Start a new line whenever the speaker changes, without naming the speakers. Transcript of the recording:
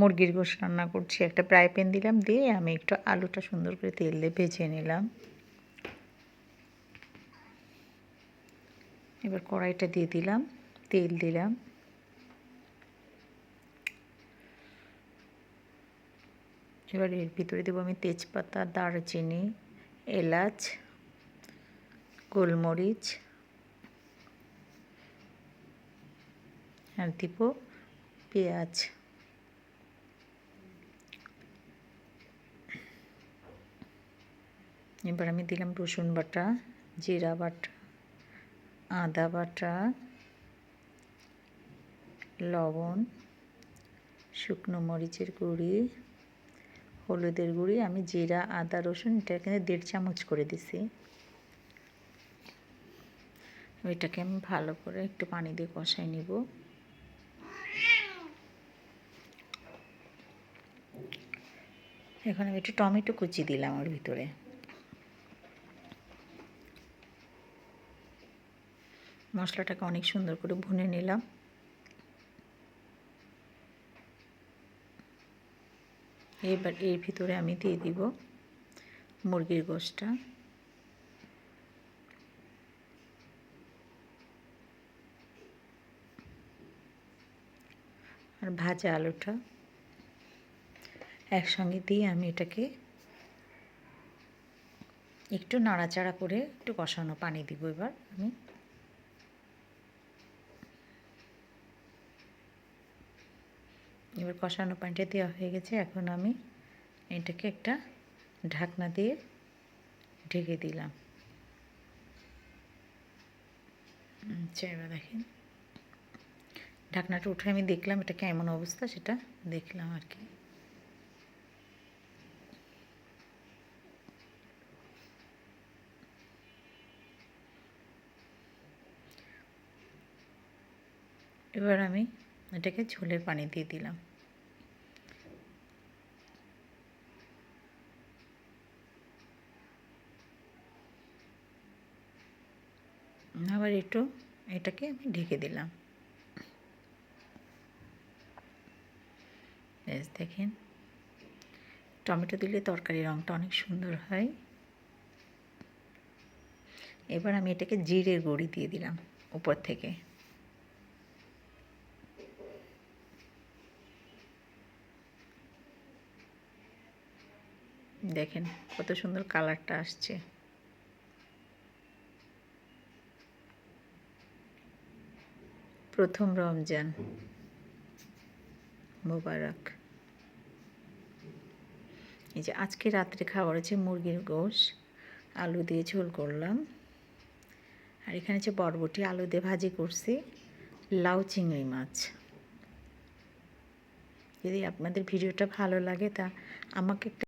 মুরগির গোশ রান্না করছি। একটা ফ্রাই প্যান দিলাম, দিয়ে আমি একটু আলুটা সুন্দর করে তেল দিয়ে ভেজে নিলাম। এবার কড়াইটা দিয়ে দিলাম, তেল দিলাম। এবার এর ভিতরে দেবো আমি তেজপাতা, দারচিনি, এলাচ, গোলমরিচ, আর দিব পেঁয়াজ। এবার আমি দিলাম রসুন বাটা, জিরা বাটা, আদা বাটা, লবণ, শুকনো মরিচের গুঁড়ি, হলুদের গুঁড়ি, আমি জিরা, আদা, রসুন, এটা এখানে দেড় চামচ করে দিছি। ওইটাকে আমি ভালো করে একটু পানি দিয়ে কষাই নিব। এখন আমি একটু টমেটো কুচি দিলাম ওর ভিতরে। মশলাটাকে অনেক সুন্দর করে ভুনে নিলাম। এবার এর ভিতরে আমি দিয়ে দিব মুরগির গোশটা। আর ভাজা আলুটা একসঙ্গে দিয়ে আমি এটাকে একটু নাড়াচাড়া করে একটু কষানো পানি দিব এবার আমি। এবার কষানো পানিটা দেওয়া হয়ে গেছে। এখন আমি এটাকে একটা ঢাকনা দিয়ে ঢেকে দিলাম। আচ্ছা এবার দেখেন। ঢাকনাটা উঠে আমি দেখলাম এটা কেমন অবস্থা, সেটা দেখলাম আর কি। এবার আমি এটাকে ঝোলের পানি দিয়ে দিলাম। আবার একটু এটাকে আমি ঢেকে দিলাম। দেখেন। টমেটো দিলে তরকারি রঙটা অনেক সুন্দর হয়। এবার আমি এটাকে জিরের গুঁড়ি দিয়ে দিলাম উপর থেকে। দেখেন কত সুন্দর কালারটা আসছে। প্রথম রমজান। মোবারক। এই যে আজকে রাত্রে খাবার হচ্ছে মুরগির গোশ, আলু দিয়ে ঝোল করলাম। আর এখানে হচ্ছে বরবটি, আলু দিয়ে ভাজি করছি, লাউ চিংড়ি মাছ। যদি আপনাদের ভিডিওটা ভালো লাগে তা আমাকে একটা